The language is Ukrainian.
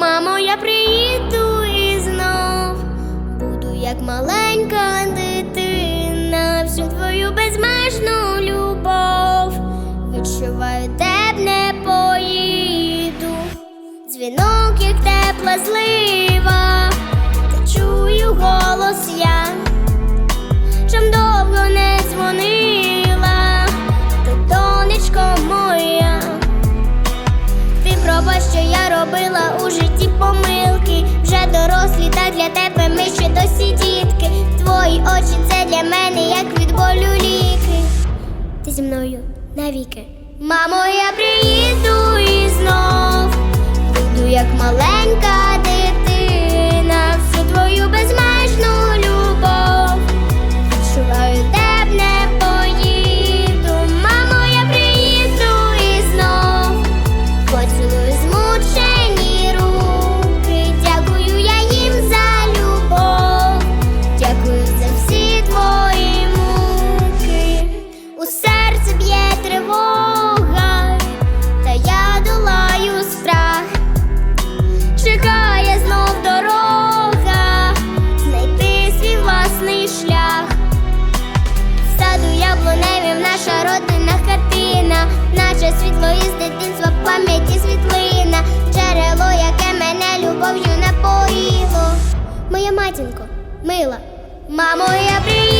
Мамо, я приїду і знов буду як маленька дитина, всю твою безмежну любов. Відчуваю, де б не поїду. Дзвінок, як тепла злива, дорослі, та для тебе ми ще досі дітки. Твої очі це для мене, як від болю ліки. Ти зі мною навіки. Мамо, я приїду і знов Чекає знов дорога, знайти свій власний шлях. В Саду яблуневім наша родина хатина, наче світло із дитинства пам'яті світлина, джерело, яке мене любов'ю напоїло. Моя матінко, мила, мамо, я приїду.